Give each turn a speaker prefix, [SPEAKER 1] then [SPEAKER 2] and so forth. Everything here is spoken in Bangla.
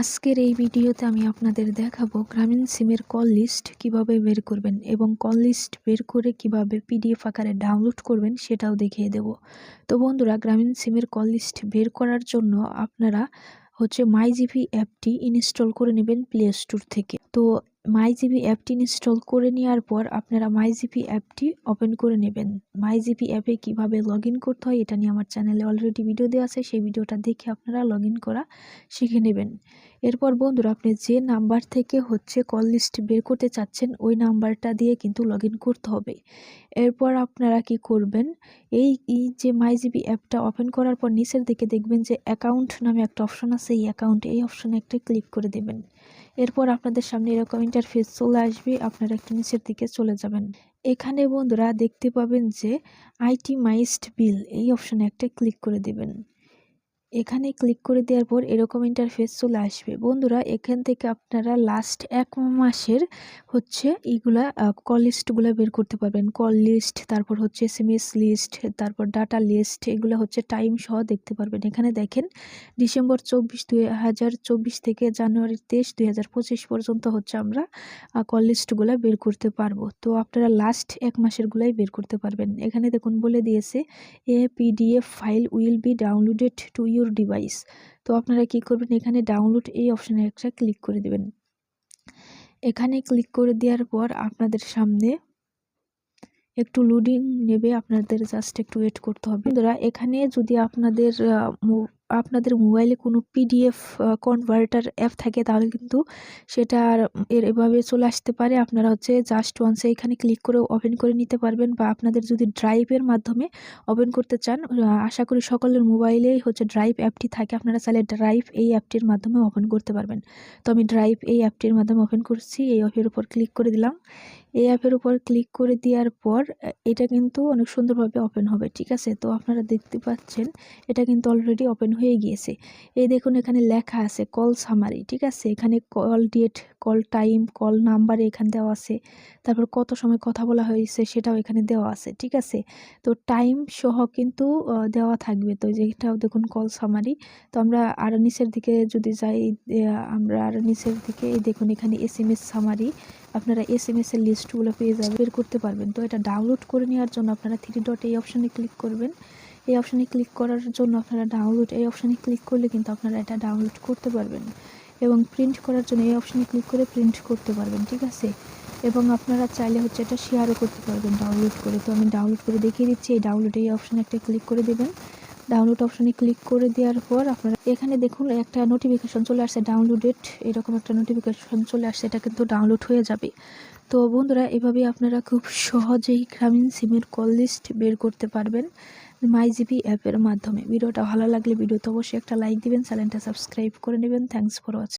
[SPEAKER 1] আজকের এই ভিডিওতে আমি আপনাদের দেখাবো গ্রামীণ সিমের কল লিস্ট কীভাবে বের করবেন এবং কল লিস্ট বের করে কীভাবে পিডিএফ আকারে ডাউনলোড করবেন সেটাও দেখিয়ে দেব। তো বন্ধুরা, গ্রামীণ সিমের কল লিস্ট বের করার জন্য আপনারা হচ্ছে মাইজিভি অ্যাপটি ইনস্টল করে নেবেন প্লে স্টোর থেকে। তো মাইজিপি অ্যাপটি ইনস্টল করে নেওয়ার পর আপনারা মাইজিপি অ্যাপটি ওপেন করে নেবেন। মাইজিপি অ্যাপে কীভাবে লগ করতে হয় এটা নিয়ে আমার চ্যানেলে অলরেডি ভিডিও দেওয়া আছে, সেই ভিডিওটা দেখে আপনারা লগ করা শিখে নেবেন। এরপর বন্ধুরা, আপনি যে নাম্বার থেকে হচ্ছে কল লিস্ট বের করতে চাচ্ছেন, ওই নাম্বারটা দিয়ে কিন্তু লগ করতে হবে। এরপর আপনারা কি করবেন, এই যে মাইজিবি অ্যাপটা ওপেন করার পর নিচের দিকে দেখবেন যে অ্যাকাউন্ট নামে একটা অপশন আছে, এই অ্যাকাউন্ট এই অপশনে একটা ক্লিক করে দেবেন। এরপর আপনাদের সামনে এরকম ইন্টারফেস চলে আসবে, আপনারা একটু নিচের দিকে চলে যাবেন। এখানে বন্ধুরা দেখতে পাবেন যে আইটি মাইস্ট বিল এই অপশানে একটা ক্লিক করে দেবেন। এখানে ক্লিক করে দেওয়ার পর এরকম ইন্টারফেস চলে আসবে। বন্ধুরা, এখান থেকে আপনারা লাস্ট এক মাসের হচ্ছে এইগুলা কল লিস্টগুলো বের করতে পারবেন। কল লিস্ট তারপর হচ্ছে এস লিস্ট তারপর ডাটা লিস্ট এগুলো হচ্ছে টাইম সহ দেখতে পারবেন। এখানে দেখেন, ডিসেম্বর চব্বিশ দুই হাজার চব্বিশ থেকে জানুয়ারি তেইশ দুই হাজার পঁচিশ পর্যন্ত হচ্ছে আমরা কল লিস্টগুলো বের করতে পারব। তো আপনারা লাস্ট এক মাসেরগুলাই বের করতে পারবেন। এখানে দেখুন বলে দিয়েছে, a PDF file will be downloaded to your device তো আপনারা কি করবেন? এখানে ডাউনলোড এই অপশানে একটা ক্লিক করে দেবেন। এখানে ক্লিক করে দেওয়ার পর আপনাদের সামনে একটু লোডিং নেবে। আপনাদের জাস্ট একটু ওয়েট করতে হবে। বন্ধুরা, এখানে যদি আপনাদের আপনাদের মোবাইলে কোনো পিডিএফ কনভার্টার অ্যাপ থাকে, তাহলে কিন্তু সেটা আর এর এভাবে চলে আসতে পারে। আপনারা হচ্ছে জাস্ট ওয়ান্সে এখানে ক্লিক করে ওপেন করে নিতে পারবেন বা আপনাদের যদি ড্রাইভের মাধ্যমে ওপেন করতে চান আশা করি সকলের মোবাইলেই হচ্ছে ড্রাইভ অ্যাপটি থাকে। আপনারা চাইলে ড্রাইভ এই অ্যাপটির মাধ্যমে ওপেন করতে পারবেন। তো আমি ড্রাইভ এই অ্যাপটির মাধ্যমে ওপেন করছি, এই অ্যাপের উপর ক্লিক করে দিলাম। এই অ্যাপের উপর ক্লিক করে দেওয়ার পর, এটা কিন্তু অনেক সুন্দরভাবে ওপেন হবে, ঠিক আছে? তো আপনারা দেখতে পাচ্ছেন, এটা কিন্তু অলরেডি ওপেন হয়ে গিয়েছে। এই দেখুন, এখানে লেখা আছে কল সামারি ঠিক আছে? এখানে call date call time call number এখানে দেওয়া আছে। তারপর কত সময় কথা বলা হয়েছে সেটাও এখানে দেওয়া আছে, ঠিক আছে? তো টাইম সহ কিন্তু দেওয়া থাকবে। তো যেটাও দেখুন কল সামারি তো আমরা আর নিচের দিকে যদি যাই আমরা আর নিচের দিকে, এই দেখুন এখানে এস এম এস সামারি আপনারা এস এম এস এর লিস্টগুলো পেয়ে যাবে বের করতে পারবেন। তো এটা ডাউনলোড করে নেওয়ার জন্য আপনারা থ্রি ডট এই অপশানে ক্লিক করবেন। এই অপশানে ক্লিক করার জন্য আপনারা ডাউনলোড এই অপশানে ক্লিক করলে কিন্তু আপনারা এটা ডাউনলোড করতে পারবেন। এবং প্রিন্ট করার জন্য এই অপশানে ক্লিক করে প্রিন্ট করতে পারবেন, ঠিক আছে? এবং আপনারা চাইলে হচ্ছে এটা শেয়ারও করতে পারবেন ডাউনলোড করে। তো আমি ডাউনলোড করে দেখিয়ে দিচ্ছি, এই ডাউনলোড এই অপশানে একটা ক্লিক করে দেবেন। ডাউনলোড অপশানে ক্লিক করে দেওয়ার পর আপনারা এখানে দেখুন একটা নোটিফিকেশন চলে আসছে ডাউনলোডেড এরকম একটা নোটিফিকেশন চলে আসছে, এটা কিন্তু ডাউনলোড হয়ে যাবে। তো বন্ধুরা, এভাবে আপনারা খুব সহজেই গ্রামীণ সিমের কল লিস্ট বের করতে পারবেন মাইজিপি অ্যাপের মাধ্যমে। ভিডিওটা ভালো লাগলে ভিডিওতে অবশ্যই একটা লাইক দিবেন চ্যানেলটা সাবস্ক্রাইব করে নেবেন। Thanks for watching